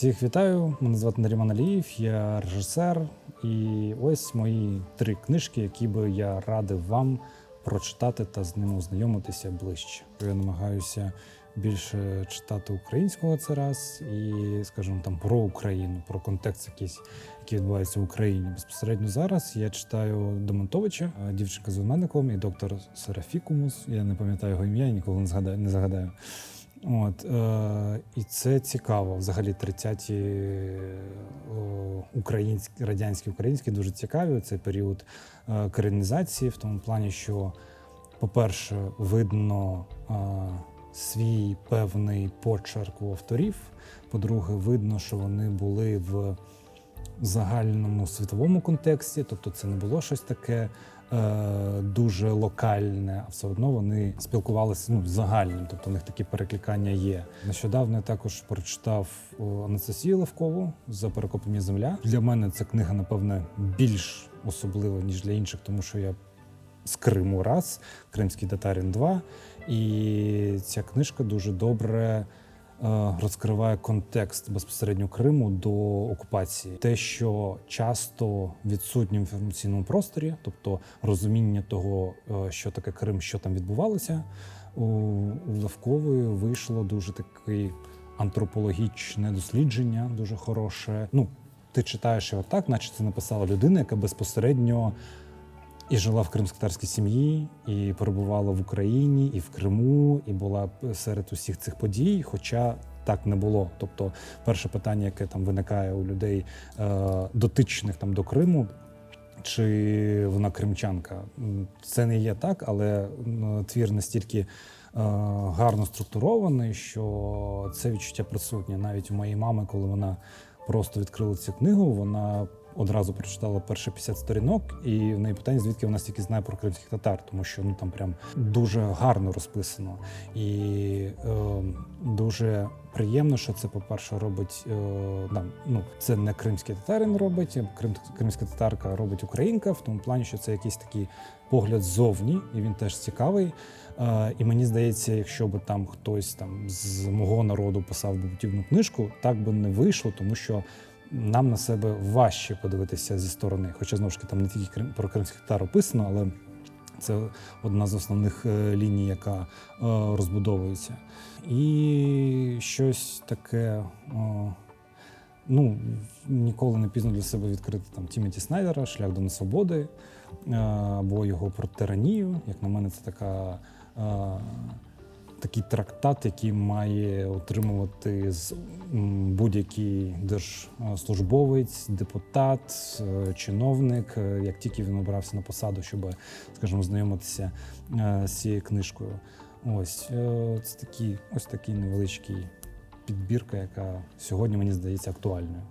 Всіх вітаю! Мене звати Наріман Аліїв, я режисер. І ось мої три книжки, які би я радив вам прочитати та з ними ознайомитися ближче. Я намагаюся більше читати українського це раз і, скажімо, там про Україну, про контекст якийсь, який відбувається в Україні. Безпосередньо зараз я читаю Демонтовича, е, дівчинка з ведмедиком і доктор Серафікумус. Я не пам'ятаю його ім'я, ніколи не згадаю, не загадаю. От, е, і це цікаво. Взагалі 30-ті українські, радянські українські дуже цікаві. Це період е, коренізації, в тому плані, що, по-перше, видно е, свій певний почерк у авторів. По-друге, видно, що вони були в загальному світовому контексті, тобто це не було щось таке е, дуже локальне, а все одно вони спілкувалися ну, загальним, тобто у них такі перекликання є. Нещодавно я також прочитав Анастасію Левкову за перекопами земля. Для мене ця книга, напевне, більш особлива, ніж для інших, тому що я з Криму раз, Кримський татарин 2. І ця книжка дуже добре розкриває контекст безпосередньо Криму до окупації. Те, що часто відсутнє в інформаційному просторі, тобто розуміння того, е, що таке Крим, що там відбувалося, у Левкової вийшло дуже таке антропологічне дослідження, дуже хороше. Ну, ти читаєш його так, наче це написала людина, яка безпосередньо і жила в кримськотарській сім'ї, і перебувала в Україні, і в Криму, і була серед усіх цих подій, хоча так не було. Тобто, перше питання, яке там виникає у людей е, дотичних там до Криму. Чи вона кримчанка? Це не є так, але твір настільки е, гарно структурований, що це відчуття присутнє. Навіть у моєї мами, коли вона просто відкрила цю книгу, вона одразу прочитала перші 50 сторінок, і в неї питання, звідки вона стільки знає про кримських татар, тому що ну там прям дуже гарно розписано. І е, дуже приємно, що це, по-перше, робить е, нам, ну, це не кримський татарин робить, а крим, кримська татарка робить українка, в тому плані, що це якийсь такий погляд ззовні, і він теж цікавий. Е, і мені здається, якщо би там хтось там з мого народу писав би книжку, так би не вийшло, тому що нам на себе важче подивитися зі сторони. Хоча знову ж таки там не тільки про кримських татар описано, але це одна з основних е, ліній, яка е, розбудовується. І щось таке. Ну, ніколи не пізно для себе відкрити там Тімоті Снайдера, Шлях до несвободи е, або його про тиранію. Як на мене, це така, е, такий трактат, який має отримувати будь-який держслужбовець, депутат, е, чиновник, е, як тільки він обрався на посаду, щоб, скажімо, знайомитися е, з цією книжкою. Ось це такий, ось такий невеличкий підбірка, яка сьогодні мені здається актуальною.